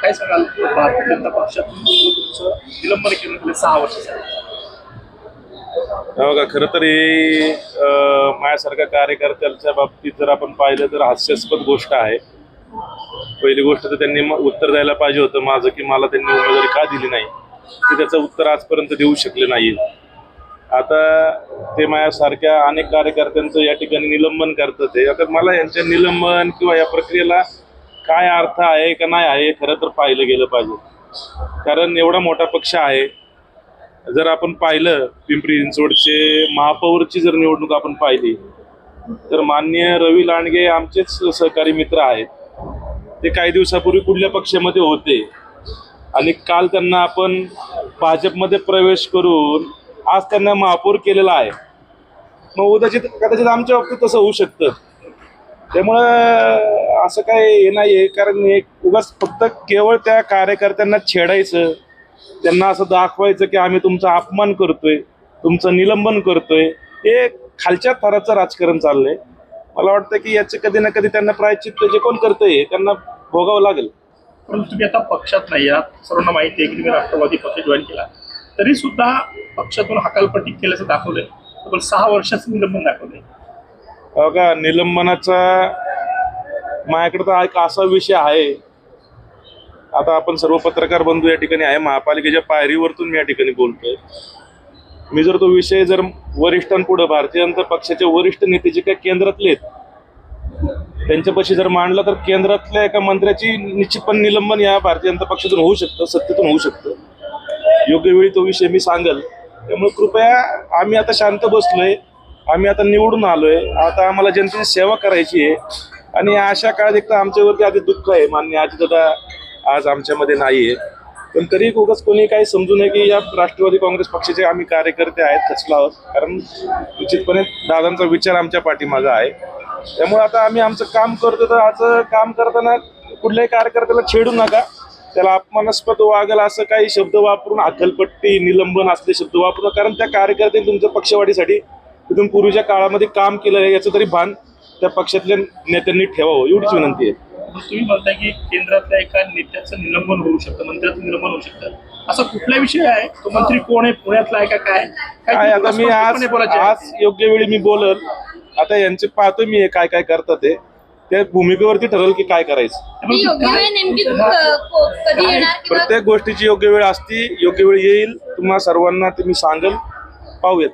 काय सांगाल? भारतीय जनता पक्षात विलंबन केलं सहा वर्ष बघा खरं तर हे माझ्यासारख्या कार्यकर्त्यांच्या बाबतीत जर आपण पाहिलं तर हास्यास्पद गोष्ट आहे. पहिली गोष्ट तर त्यांनी उत्तर द्यायला पाहिजे होतं माझं की मला त्यांनी उमेदवारी का दिली नाही? ते त्याचं उत्तर आजपर्यंत देऊ शकले नाही आता ते माझ्यासारख्या अनेक कार्यकर्त्यांचं या ठिकाणी निलंबन करतं ते. आता मला यांच्या निलंबन किंवा या प्रक्रियेला काय अर्थ आहे का नाही आहे खरं तर पाहिलं गेलं पाहिजे. कारण एवढा मोठा पक्ष आहे. जर आपण पाहिलं पिंपरी चिंचवडचे महापौरची जर निवडणूक आपण पाहिली तर मान्य रवी लांडगे आमचेच सहकारी मित्र आहेत. ते काही दिवसापूर्वी कुठल्या पक्षामध्ये होते आणि काल त्यांना आपण भाजपमध्ये प्रवेश करून आज त्यांना महापौर केलेला आहे. मग उद्याचित कदाचित आमच्या बाबतीत तसं होऊ शकतं. त्यामुळं असं काय हे नाही आहे कारण एक उगाच फक्त केवळ त्या कार्यकर्त्यांना छेडायचं त्यांना असं दाखवायचं की आम्ही तुमचा अपमान करतोय तुमचं निलंबन करतोय हे खालच्या थराचं राजकारण चाललंय. मला वाटतं की याचं कधी ना कधी त्यांना प्रायचित्त जे कोण करतंय त्यांना भोगावं लागेल. परंतु तुम्ही आता पक्षात नाही आहात. सर्वांना माहिती आहे की तुम्ही राष्ट्रवादी पक्ष जॉईन केला. तरी सुद्धा पक्षातून हकालपट्टी केल्याचं दाखवलंय. तब्बल सहा वर्षाचं निलंबन दाखवलंय. बघा निलंबनाचा माझ्याकडे तर एक असा विषय आहे. आता आपण सर्व पत्रकार बंधू या ठिकाणी आहे. महापालिकेच्या पायरीवरतून मी या ठिकाणी बोलतोय. मी जर तो विषय जर वरिष्ठांपुढे भारतीय जनता पक्षाचे वरिष्ठ नेते जे काही केंद्रातले आहेत त्यांच्यापाशी जर मांडला तर केंद्रातल्या एका मंत्र्याची निश्चितपणे निलंबन या भारतीय जनता पक्षातून होऊ शकतं सत्तेतून होऊ शकतं. योग्य वेळी तो विषय मी सांगेल. त्यामुळे कृपया आम्ही आता शांत बसलोय. आम्ही आता निवडून आलोय. आता आम्हाला जनतेची सेवा करायची आहे. आणि अशा काळात एक तर आमच्यावरती आधी दुःख आहे. मान्य आज दादा आज आमच्यामध्ये नाही आहे पण तरी उगाच कोणी काही समजू नये की या राष्ट्रवादी काँग्रेस पक्षाचे आम्ही कार्यकर्ते आहेत खचलो आहोत. कारण निश्चितपणे दादांचा विचार आमच्या पाठीमागा आहे. त्यामुळे आता आम्ही आमचं काम करतो तर आज काम करताना कुठल्याही कार्यकर्त्याला छेडू नका. त्याला अपमानास्पद वागेल असं काही शब्द वापरून अक्कलपट्टी निलंबन असले शब्द वापरू नका कारण त्या कार्यकर्त्यांनी तुमच्या पक्षवाढीसाठी तिथून पूर्वीच्या काळामध्ये काम केलं आहे याचं तरी भान त्या पक्षातल्या नेत्यांनी ठेवावं एवढीच विनंती आहे. तुम्ही म्हणताय की केंद्रातल्या एका नेत्याचं निलंबन होऊ शकतं मंत्र्याचं निलंबन होऊ शकतं. असा कुठला विषय आहे? तो मंत्री कोण आहे पुण्यातला आहे का काय? काय आता मी आज. आज योग्य वेळी मी बोलल. आता यांचे पाहतो मी काय काय करतात ते त्या भूमिकेवरती ठरल की काय करायचं. पण ती योग्य काय- वेळ नेमकी क- को- कधी येणार किंवा प्रत्येक गोष्टीची योग्य वेळ असती योग्य वेळ येईल. तुम्हा सर्वांना ते मी सांगेल. पाहूयात.